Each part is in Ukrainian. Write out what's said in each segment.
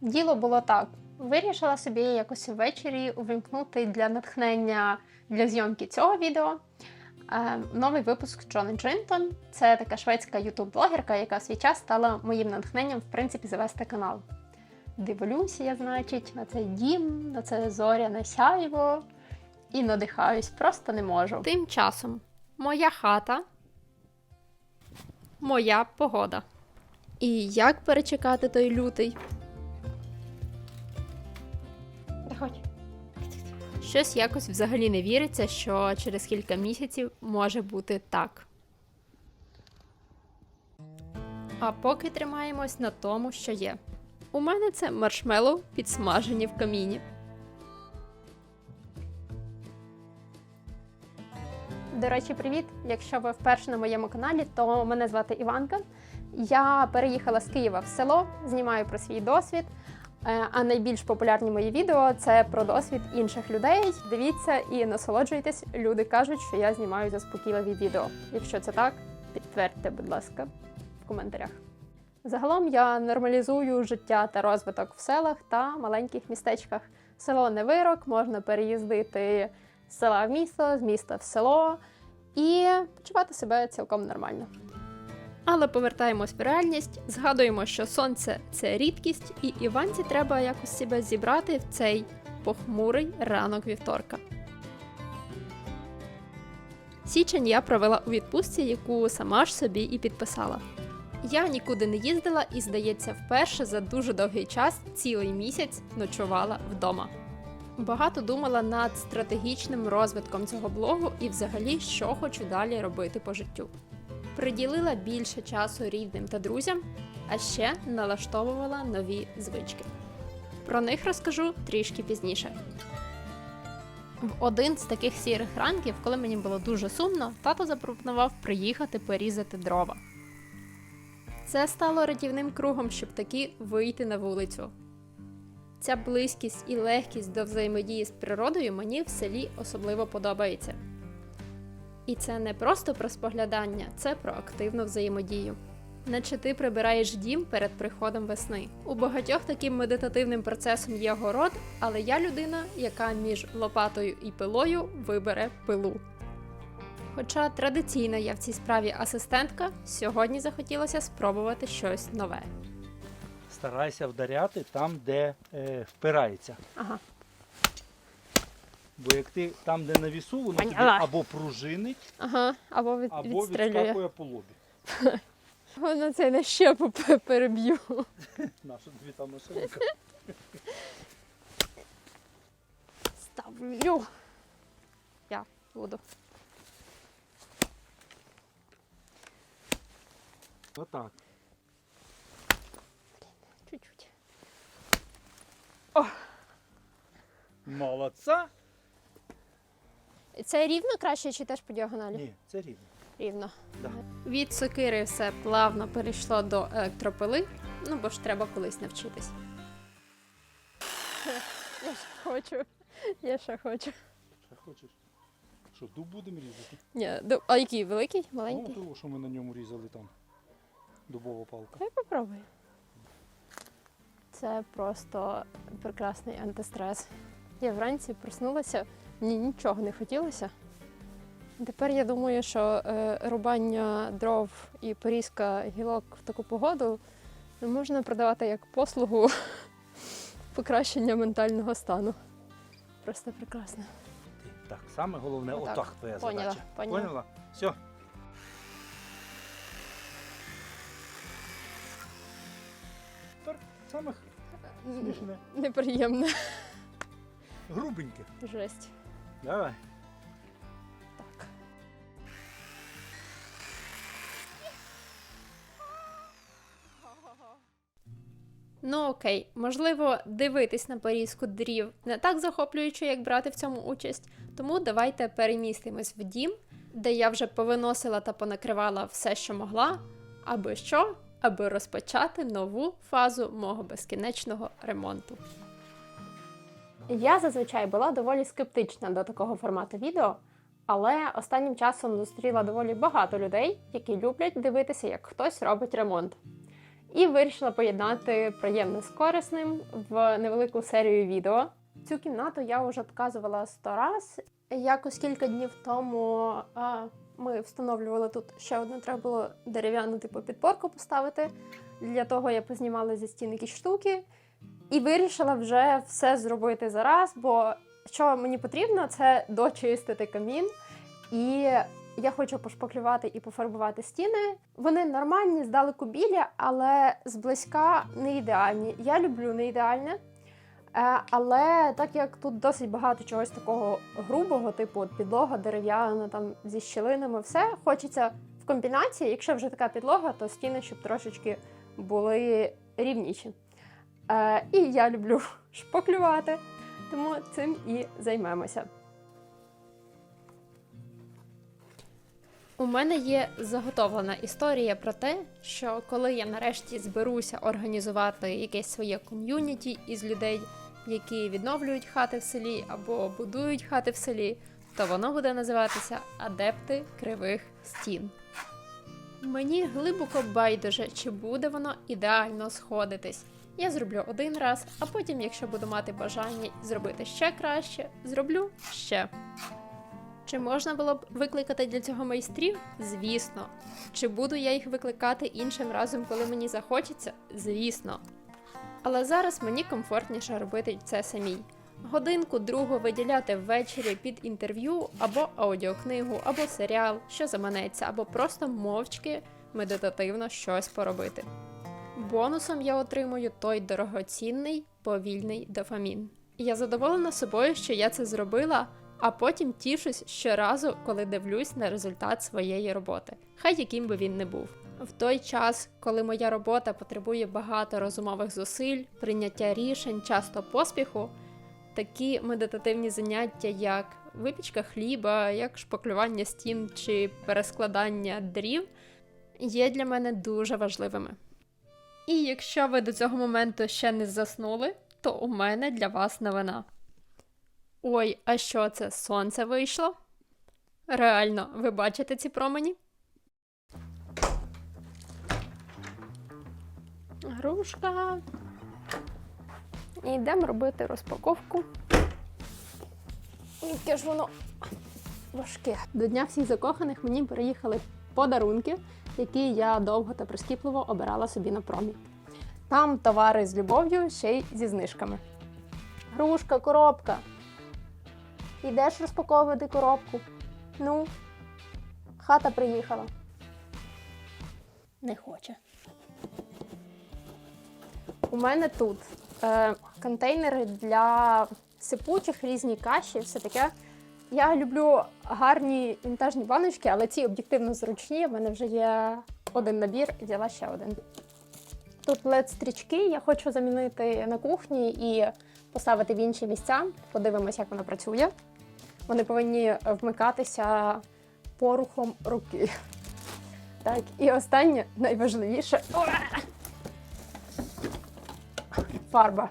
Діло було так. Вирішила собі якось ввечері увімкнути для натхнення для зйомки цього відео. е, Новий випуск Джони Джинтон. Це така шведська ютуб-блогерка, яка в свій час стала моїм натхненням, в принципі, завести канал. Дивлюся я, значить, на цей дім, на це зоряне сяйво і надихаюсь, просто не можу. Тим часом моя хата, моя погода. І як перечекати той лютий? Заходь. Щось якось взагалі не віриться, що через кілька місяців може бути так. А поки тримаємось на тому, що є. У мене це маршмеллоу підсмажені в каміні. До речі, привіт! Якщо ви вперше на моєму каналі, то мене звати Іванка. Я переїхала з Києва в село, знімаю про свій досвід. Е, А найбільш популярні мої відео це про досвід інших людей. Дивіться і насолоджуйтесь. Люди кажуть, що я знімаю заспокійливі відео. Якщо це так, підтвердьте, будь ласка, в коментарях. Загалом я нормалізую життя та розвиток в селах та маленьких містечках. Село не вирок, можна переїздити з села в місто, з міста в село і почувати себе цілком нормально. Але повертаємось в реальність, згадуємо, що сонце це рідкість, і Іванці треба якось себе зібрати в цей похмурий ранок вівторка. Січень я провела у відпустці, яку сама ж собі і підписала. Я нікуди не їздила і, здається, вперше за дуже довгий час, цілий місяць, ночувала вдома. Багато думала над стратегічним розвитком цього блогу і взагалі, що хочу далі робити по життю. Приділила більше часу рідним та друзям, а ще налаштовувала нові звички. Про них розкажу трішки пізніше. В один з таких сірих ранків, коли мені було дуже сумно, тато запропонував приїхати порізати дрова. Це стало рятівним кругом, щоб таки вийти на вулицю. Ця близькість і легкість до взаємодії з природою мені в селі особливо подобається. І це не просто про споглядання, це про активну взаємодію. Наче ти прибираєш дім перед приходом весни. У багатьох таким медитативним процесом є город, але я людина, яка між лопатою і пилою вибере пилу. Хоча традиційно я в цій справі асистентка, сьогодні захотілося спробувати щось нове. Старайся вдаряти там, де е, впирається. Ага. Бо як ти там, де на вісу, воно тобі Поняла. або пружинить, Ага, або, від, або відстрелює. відскакує по лобі. Воно це на щепу пе- переб'ю. Наша тобі та машинка. Ставлю. Я буду. Отак. Чуть-чуть. Молодця. Це рівно краще чи теж по діагоналі? Ні, це рівно. Рівно. Да. Від сокири все плавно перейшло до електропили, ну бо ж треба колись навчитись. Я ще хочу. Я ще хочу. Що хочеш? Що, дуб будемо різати? Ні, ду- а який великий, Маленький? Ну, того, що ми на ньому різали там. Дубова палка. Хай попробуй. Це просто прекрасний антистрес. Я вранці проснулася, мені нічого не хотілося. Тепер я думаю, що е, рубання дров і порізка гілок в таку погоду можна продавати як послугу покращення ментального стану. Просто прекрасно. Так, саме головне, Отак. отак твоя Поняла, задача. поняла. Поняла? Все. Тепер саме смішне. Неприємне. Грубеньке. Жесть. Давай. Так. Ну окей, можливо, дивитись на порізку дрів не так захоплююче, як брати в цьому участь. Тому давайте перемістимось в дім, де я вже повиносила та понакривала все, що могла, аби що, аби розпочати нову фазу мого безкінечного ремонту. Я зазвичай була доволі скептична до такого формату відео, але останнім часом зустріла доволі багато людей, які люблять дивитися, як хтось робить ремонт. і вирішила поєднати приємне з корисним в невелику серію відео. Цю кімнату я вже показувала сто раз. Якось кілька днів тому а, ми встановлювали тут ще одну, треба було дерев'яну типу підпорку поставити. Для того я познімала зі стін якісь штуки і вирішила вже все зробити зараз, бо що мені потрібно, це дочистити камін. І я хочу пошпаклювати і пофарбувати стіни. Вони нормальні, здалеку білі, але зблизька не ідеальні. Я люблю не ідеальне. Е, Але так як тут досить багато чогось такого грубого, типу от підлога дерев'яна, там зі щілинами, все хочеться в комбінації. Якщо вже така підлога, то стіни щоб трошечки були рівніші. Е, І я люблю шпаклювати, тому цим і займемося. У мене є заготовлена історія про те, що коли я нарешті зберуся організувати якесь своє ком'юніті із людей, які відновлюють хати в селі або будують хати в селі, то воно буде називатися Адепти Кривих Стін. Мені глибоко байдуже, чи буде воно ідеально сходитись. Я зроблю один раз, а потім, якщо буду мати бажання зробити ще краще, зроблю ще. Чи можна було б викликати для цього майстрів? Звісно. Чи буду я їх викликати іншим разом, коли мені захочеться? Звісно. Але зараз мені комфортніше робити це самій. Годинку другу виділяти ввечері під інтерв'ю або аудіокнигу, або серіал, що заманеться, або просто мовчки медитативно щось поробити. Бонусом я отримую той дорогоцінний повільний дофамін. Я задоволена собою, що я це зробила, а потім тішусь щоразу, коли дивлюсь на результат своєї роботи, хай яким би він не був. В той час, коли моя робота потребує багато розумових зусиль, прийняття рішень, часто поспіху, такі медитативні заняття, як випічка хліба, як шпаклювання стін чи перескладання дрів, є для мене дуже важливими. І якщо ви до цього моменту ще не заснули, то у мене для вас новина. Ой, а що це? Сонце вийшло? Реально, ви бачите ці промені? Грушка. І йдемо робити розпаковку. Яке ж воно важке. До Дня всіх закоханих мені приїхали подарунки, які я довго та прискіпливо обирала собі на промі. Там товари з любов'ю, ще й зі знижками. Грушка, коробка. Йдеш розпаковувати коробку. Ну, хата приїхала. Не хоче. У мене тут е, контейнери для сипучих, різні каші, все таке. Я люблю гарні вінтажні баночки, але ці об'єктивно зручні. У мене вже є один набір, і взяла ще один. Тут led стрічки я хочу замінити на кухні і поставити в інші місця. Подивимось, як воно працює. Вони повинні вмикатися порухом руки. Так, і останнє найважливіше фарба.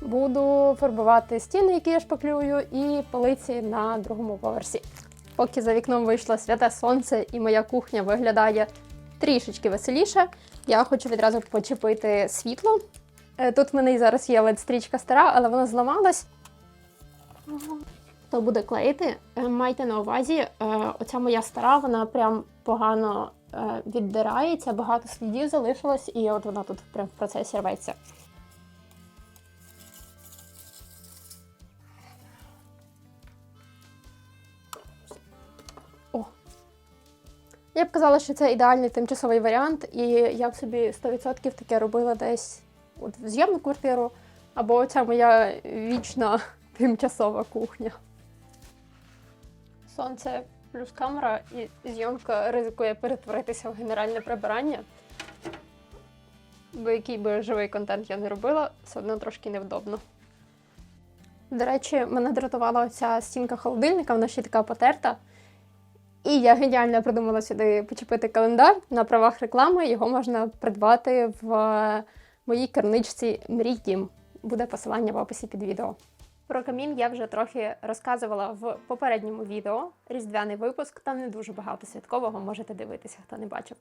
Буду фарбувати стіни, які я шпаклюю, і полиці на другому поверсі. Поки за вікном вийшло святе сонце і моя кухня виглядає трішечки веселіше, я хочу відразу почепити світло. Е, Тут в мене і зараз є LED-стрічка стара, але вона зламалась. То буде клеїти. Е, Майте на увазі, е, оця моя стара, вона прям погано віддирається, багато слідів залишилось, і от вона тут прям в процесі рветься. Я б казала, що це ідеальний тимчасовий варіант, і я б собі 100% таке робила десь от в зйомну квартиру, або ця моя вічна тимчасова кухня. Сонце плюс камера, і зйомка ризикує перетворитися в генеральне прибирання. Бо який би живий контент я не робила, все одно трошки невдобно. До речі, мене дратувала ця стінка холодильника, вона ще така потерта. І я геніально придумала сюди почепити календар на правах реклами. Його можна придбати в моїй керничці Мрій Дім. Буде посилання в описі під відео. Про камін я вже трохи розказувала в попередньому відео. Різдвяний випуск, там не дуже багато святкового, можете дивитися, хто не бачив.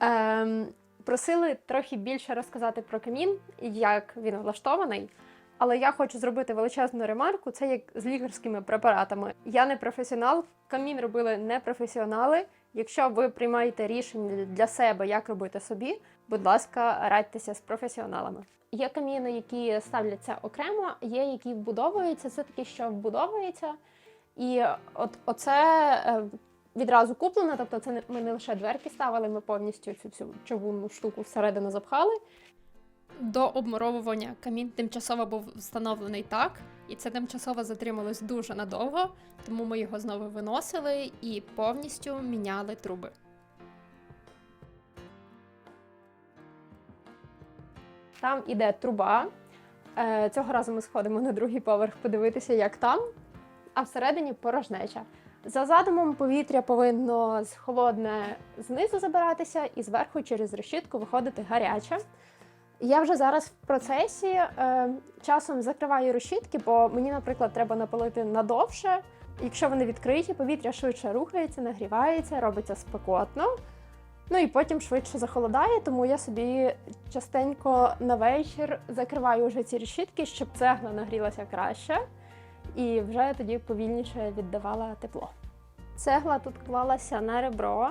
Ем, Просили трохи більше розказати про камін як він влаштований. Але я хочу зробити величезну ремарку: це як з лікарськими препаратами. Я не професіонал, камін робили не професіонали. Якщо ви приймаєте рішення для себе, як робити собі, будь ласка, радьтеся з професіоналами. Є каміни, які ставляться окремо, є які вбудовуються. Це такі, що вбудовується. І от оце е, відразу куплено. Тобто, це ми не лише дверки ставили, ми повністю цю всю човунну штуку всередину запхали. До обмуровування камін тимчасово був встановлений так, і це тимчасово затрималось дуже надовго, тому ми його знову виносили і повністю міняли труби. Там іде труба. Е, Цього разу ми сходимо на другий поверх подивитися, як там, а всередині порожнеча. За задумом повітря повинно з холодне знизу забиратися і зверху через решітку виходити гаряче. Я вже зараз в процесі е, часом закриваю решітки, бо мені, наприклад, треба напалити надовше. Якщо вони відкриті, повітря швидше рухається, нагрівається, робиться спекотно. Ну і потім швидше захолодає, тому я собі частенько на вечір закриваю вже ці решітки, щоб цегла нагрілася краще, і вже тоді повільніше віддавала тепло. Цегла тут клалася на ребро,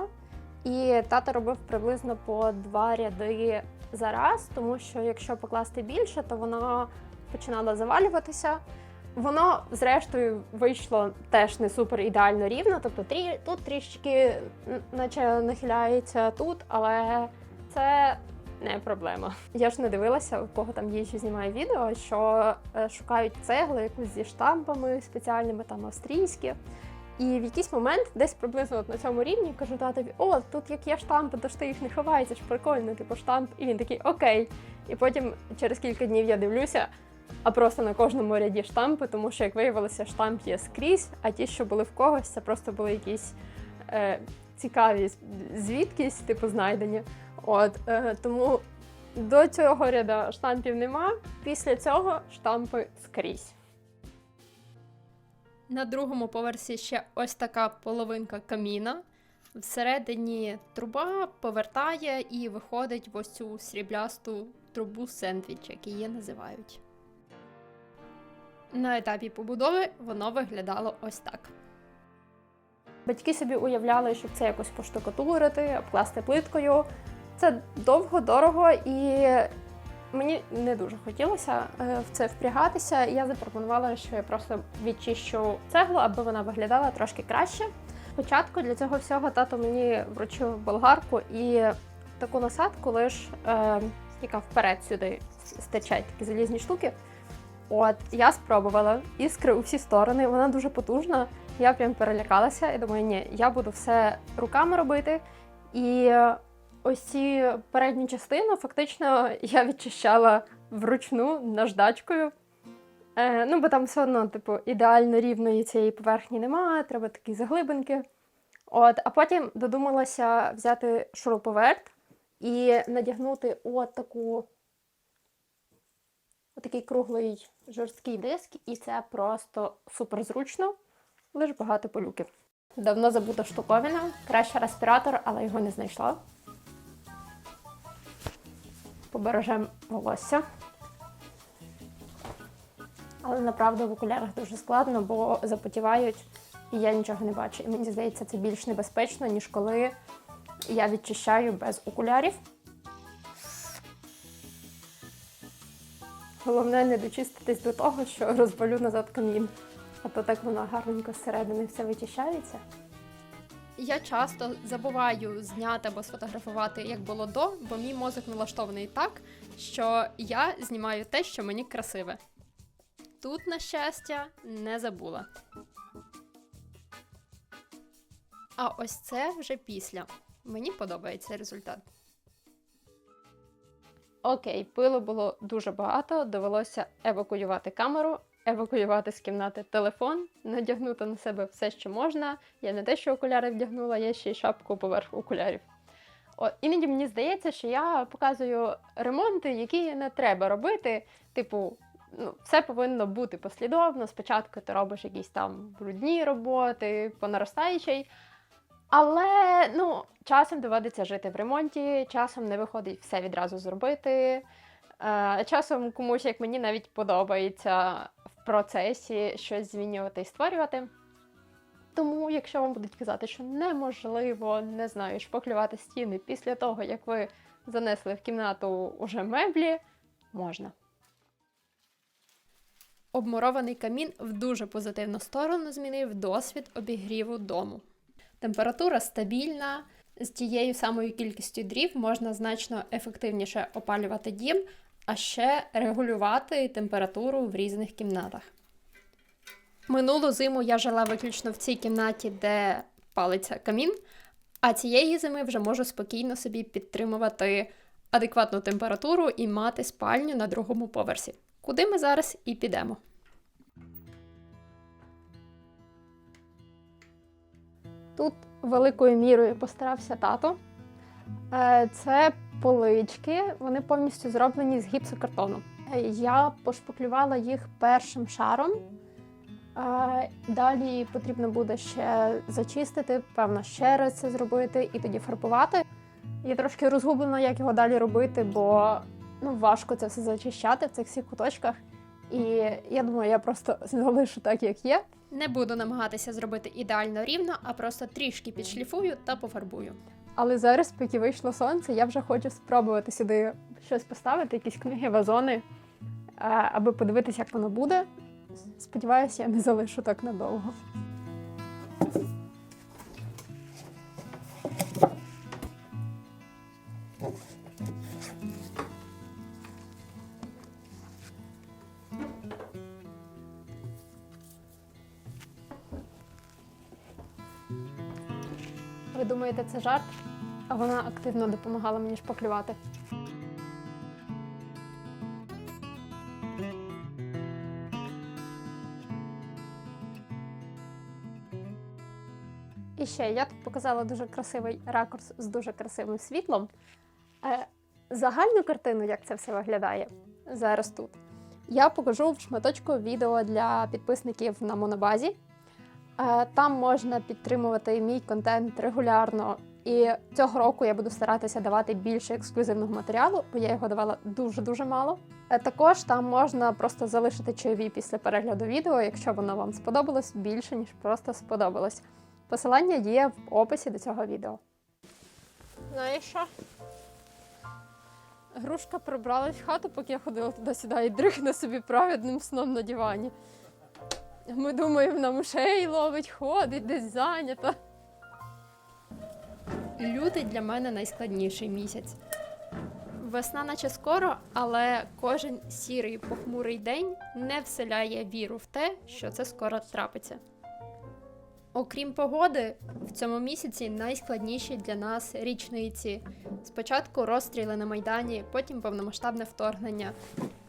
і тато робив приблизно по два ряди за раз, тому що якщо покласти більше, то воно починало завалюватися. Воно, зрештою, вийшло теж не супер ідеально рівно. Тобто трі, тут трішки наче нахиляється тут, але це не проблема. Я ж не дивилася, у кого там їжджу знімає відео, що е, шукають цегли якусь зі штампами спеціальними, там австрійські. І в якийсь момент, десь приблизно на цьому рівні, кажу татові: о, тут як є штампи, то ж ти їх не ховаєш, це ж прикольно, типу штамп. І він такий окей. І потім через кілька днів я дивлюся, а просто на кожному ряді штампи, тому що, як виявилося, штамп є скрізь, а ті, що були в когось, це просто були якісь е, цікаві звідкись, типу, знайдені. От е, тому до цього ряда штампів нема. Після цього штампи скрізь. На другому поверсі ще ось така половинка каміна. Всередині труба повертає і виходить в ось цю сріблясту трубу сендвіч, як її називають. На етапі побудови воно виглядало ось так. Батьки собі уявляли, щоб це якось поштукатурити, обкласти плиткою. Це довго, дорого і мені не дуже хотілося е, в це впрягатися. Я запропонувала, що я просто відчищу цеглу, аби вона виглядала трошки краще. Спочатку для цього всього тато мені вручив болгарку і таку насадку, лиш е, яка вперед сюди стирчать такі залізні штуки. От я спробувала іскри у всі сторони. Вона дуже потужна. Я прям перелякалася і думаю, ні, я буду все руками робити. І ось ці передню частину фактично я відчищала вручну наждачкою. Е, ну, бо там все одно, типу, ідеально рівної цієї поверхні немає, треба такі заглибинки. От, а потім додумалася взяти шуруповерт і надягнути от таку отакий круглий жорсткий диск, і це просто супер зручно, лише багато полюків. Давно забута штуковина, краще респіратор, але його не знайшла. Побережем волосся. Але направду в окулярах дуже складно, бо запотівають, і я нічого не бачу. І мені здається, це більш небезпечно, ніж коли я відчищаю без окулярів. Головне не дочиститись до того, що розвалю назад камін. А то так воно гарненько зсередини все вичищається. Я часто забуваю зняти або сфотографувати, як було до, бо мій мозок налаштований так, що я знімаю те, що мені красиве. Тут, на щастя, не забула. А ось це вже після. Мені подобається результат. Окей, пилу було дуже багато, довелося евакуювати камеру, евакуювати з кімнати телефон, надягнути на себе все, що можна. Я не те, що окуляри вдягнула, я ще й шапку поверх окулярів. О, іноді мені здається, що я показую ремонти, які не треба робити. Типу, ну, все повинно бути послідовно. Спочатку ти робиш якісь там брудні роботи, по наростаючій. Але ну, часом доводиться жити в ремонті, часом не виходить все відразу зробити. Е, часом комусь, як мені, навіть подобається процесі щось змінювати і створювати. Тому, якщо вам будуть казати, що неможливо, не знаю, шпаклювати стіни після того, як ви занесли в кімнату уже меблі, можна. Обмурований камін в дуже позитивну сторону змінив досвід обігріву дому. Температура стабільна, з тією самою кількістю дрів можна значно ефективніше опалювати дім, а ще регулювати температуру в різних кімнатах. Минулу зиму я жила виключно в цій кімнаті, де палиться камін, а цієї зими вже можу спокійно собі підтримувати адекватну температуру і мати спальню на другому поверсі, куди ми зараз і підемо. Тут великою мірою постарався тато. Е, Це полички, вони повністю зроблені з гіпсокартону. Е, Я пошпаклювала їх першим шаром. Е, Далі потрібно буде ще зачистити, певно, ще раз це зробити і тоді фарбувати. Я трошки розгублена, як його далі робити, бо ну, важко це все зачищати в цих всіх куточках. І я думаю, я просто залишу так, як є. Не буду намагатися зробити ідеально рівно, а просто трішки підшліфую та пофарбую. Але зараз, поки вийшло сонце, я вже хочу спробувати сюди щось поставити, якісь книги, вазони, е, аби подивитися, як воно буде. Сподіваюся, я не залишу так надовго. Ви думаєте, це жарт? Вона активно допомагала мені шпаклювати. І ще я тут показала дуже красивий ракурс з дуже красивим світлом. Е, Загальну картину, як це все виглядає зараз тут, я покажу в шматочку відео для підписників на монобазі. Е, Там можна підтримувати мій контент регулярно. І цього року я буду старатися давати більше ексклюзивного матеріалу, бо я його давала дуже-дуже мало. Е, Також там можна просто залишити чайові після перегляду відео, якщо воно вам сподобалось більше, ніж просто сподобалось. Посилання є в описі до цього відео. Знаєш що? Грушка прибралась в хату, поки я ходила туди-сюди і дрихне собі праведним сном на дивані. Ми думаємо, на мушей ловить, ходить, десь зайнята. Лютий для мене найскладніший місяць. Весна наче скоро, але кожен сірий похмурий день не вселяє віру в те, що це скоро трапиться. Окрім погоди, в цьому місяці найскладніші для нас річниці. Спочатку розстріли на Майдані, потім повномасштабне вторгнення.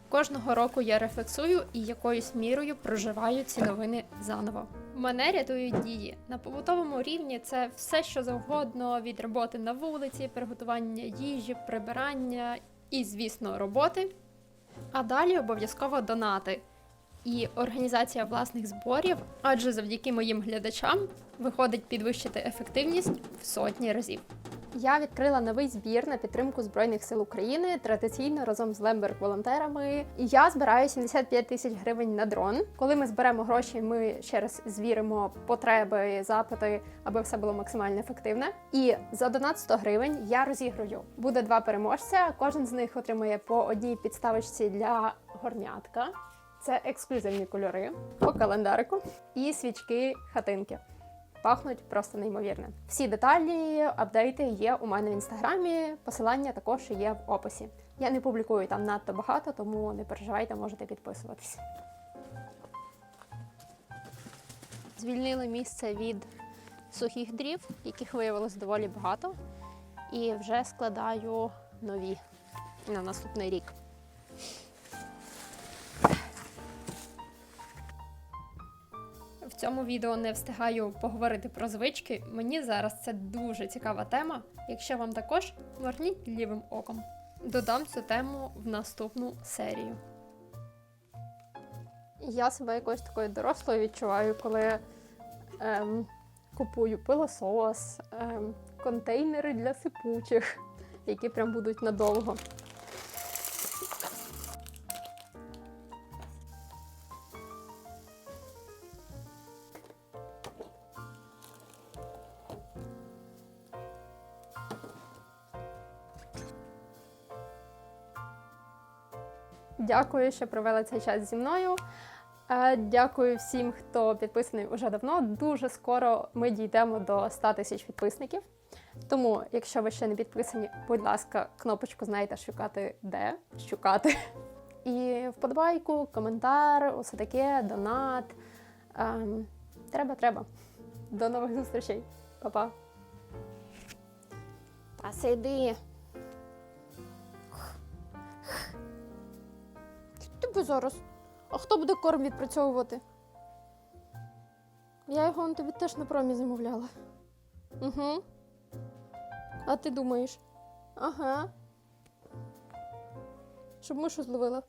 Кожного року я рефлексую і якоюсь мірою проживаю ці новини заново. Мене рятують дії. На побутовому рівні це все, що завгодно від роботи на вулиці, приготування їжі, прибирання і, звісно, роботи. А далі обов'язково донати і організація власних зборів, адже завдяки моїм глядачам виходить підвищити ефективність в сотні разів. Я відкрила новий збір на підтримку Збройних сил України традиційно разом з Лемберг волонтерами. І я збираю 75 тисяч гривень на дрон. Коли ми зберемо гроші, ми ще раз звіримо потреби, запити, аби все було максимально ефективне. І за донат 100 гривень я розіграю. Буде два переможця. Кожен з них отримує по одній підставочці для горнятка. Це ексклюзивні кольори по календарику і свічки хатинки. Пахнуть просто неймовірно. Всі деталі, апдейти є у мене в інстаграмі. Посилання також є в описі. Я не публікую там надто багато, тому не переживайте, можете підписуватись. Звільнили місце від сухих дрів, яких виявилось доволі багато, і вже складаю нові на наступний рік. Цьому відео не встигаю поговорити про звички. Мені зараз це дуже цікава тема. Якщо вам також, верніть лівим оком. Додам цю тему в наступну серію. Я себе якось такою дорослою відчуваю, коли ем, Купую пилосос, ем, контейнери для сипучих, які прям будуть надовго. Дякую, що провели цей час зі мною. Е, Дякую всім, хто підписаний уже давно. Дуже скоро ми дійдемо до 100 тисяч підписників. Тому, якщо ви ще не підписані, будь ласка, кнопочку знаєте шукати де шукати. І вподобайку, коментар, усе таке, донат. Ем, треба, треба. До нових зустрічей. Па-па. Та сиди. Тебе зараз. А хто буде корм відпрацьовувати? Я його тобі теж на промі замовляла. Угу. А ти думаєш? Ага. Щоб мишу зловила.